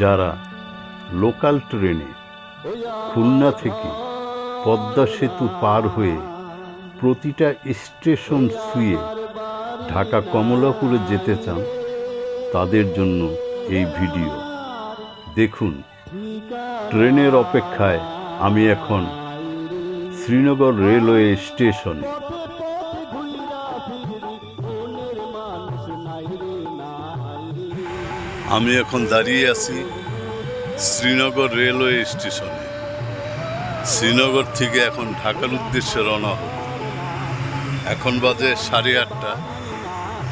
যারা লোকাল ট্রেনে খুলনা থেকে পদ্মা সেতু পার হয়ে প্রতিটা স্টেশন ছুঁয়ে ঢাকা কমলাপুরে যেতে চান, তাদের জন্য এই ভিডিও। দেখুন, ট্রেনের অপেক্ষায় আমি এখন শ্রীনগর রেলওয়ে স্টেশনে। আমি এখন দাঁড়িয়ে আছি শ্রীনগর রেলওয়ে স্টেশনে। শ্রীনগর থেকে এখন ঢাকার উদ্দেশ্যে রওনা হব। এখন বাজে সাড়ে আটটা।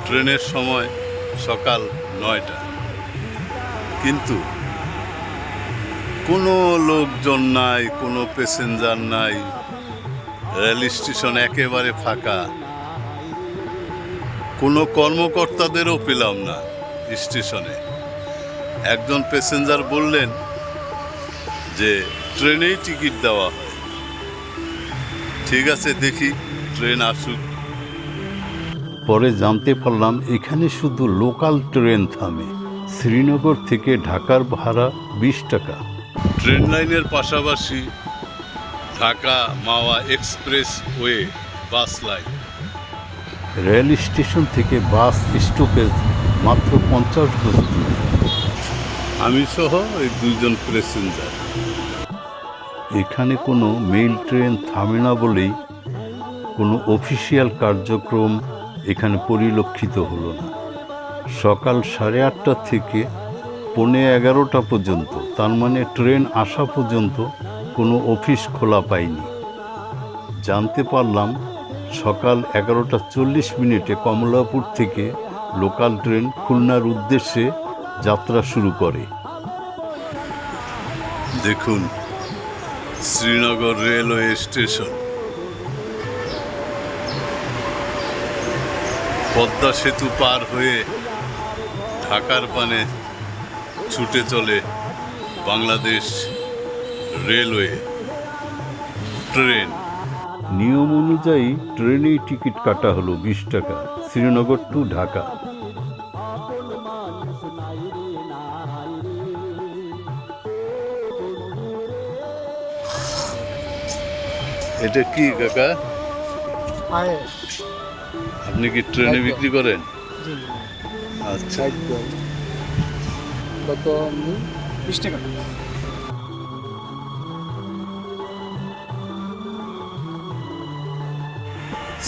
ট্রেনের সময় সকাল নয়টা। কিন্তু কোনো লোকজন নাই, কোনো প্যাসেঞ্জার নাই। রেল স্টেশন একেবারে ফাঁকা। কোনো কর্মকর্তাদেরও পেলাম না স্টেশনে। একজন প্যাসেঞ্জার বললেন যে, ট্রেনেই টিকিট দেওয়া হয়। ঠিক আছে, দেখি, ট্রেন আসুক। পরে জানতে পারলাম, এখানে শুধু লোকাল ট্রেন থামে। শ্রীনগর থেকে ঢাকার ভাড়া বিশ টাকা। ট্রেন লাইনের পাশাপাশি Dhaka Mawa expressway bus line. Rail station থেকে বাস স্টপেজ মাত্র পঞ্চাশ দূরে। আমি সহ এই দুইজন প্যাসেঞ্জার। এখানে কোনো মেইল ট্রেন থামে না বলেই কোনো অফিসিয়াল কার্যক্রম এখানে পরিলক্ষিত হলো না। সকাল সাড়ে আটটা থেকে পৌনে এগারোটা পর্যন্ত, তার মানে ট্রেন আসা পর্যন্ত কোনো অফিস খোলা পায়নি। জানতে পারলাম সকাল এগারোটা চল্লিশ মিনিটে কমলাপুর থেকে লোকাল ট্রেন খুলনার উদ্দেশ্যে যাত্রা শুরু করে। দেখুন, শ্রীনগর রেলওয়ে স্টেশন। পদ্মা সেতু পার হয়ে ঢাকার পানে ছুটে চলে বাংলাদেশ রেলওয়ে ট্রেন। নিয়ম অনুযায়ী ট্রেনেই টিকিট কাটা হলো বিশ টাকা, শ্রীনগর টু ঢাকা। এটা কি কাকা? আপনি কি ট্রেনে বিক্রি করেন? আচ্ছা। কত বিশ টাকা।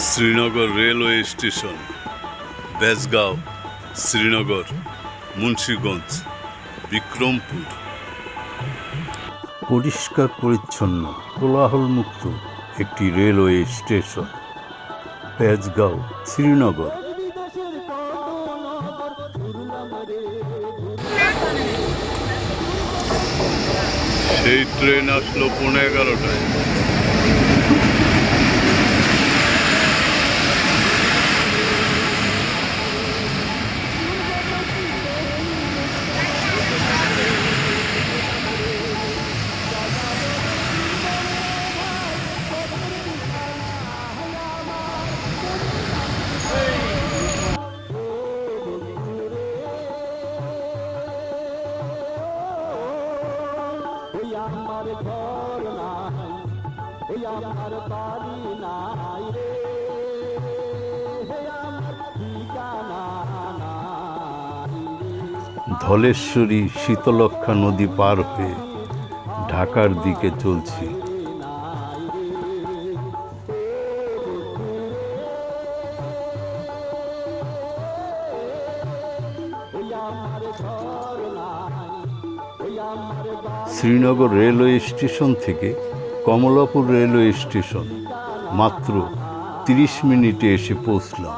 Srinagar railway station Bejgaon Srinagar Munshiganj Bikrampur. পরিষ্কার পরিচ্ছন্ন কোলাহলমুক্ত। একটি রেলওয়ে স্টেশন বেজগাঁও শ্রীনগর। সেই ট্রেন আসলো পনেরো এগারোটায়। আমার ঘর নাই ওই আমার বাড়ি নাই রে আমার ধলেশ্বরী শীতলক্ষা নদী পার হয়ে ঢাকার দিকে চলছি শ্রীনগর রেলওয়ে স্টেশন থেকে কমলাপুর রেলওয়ে স্টেশন মাত্র তিরিশ মিনিটে এসে পৌঁছলাম।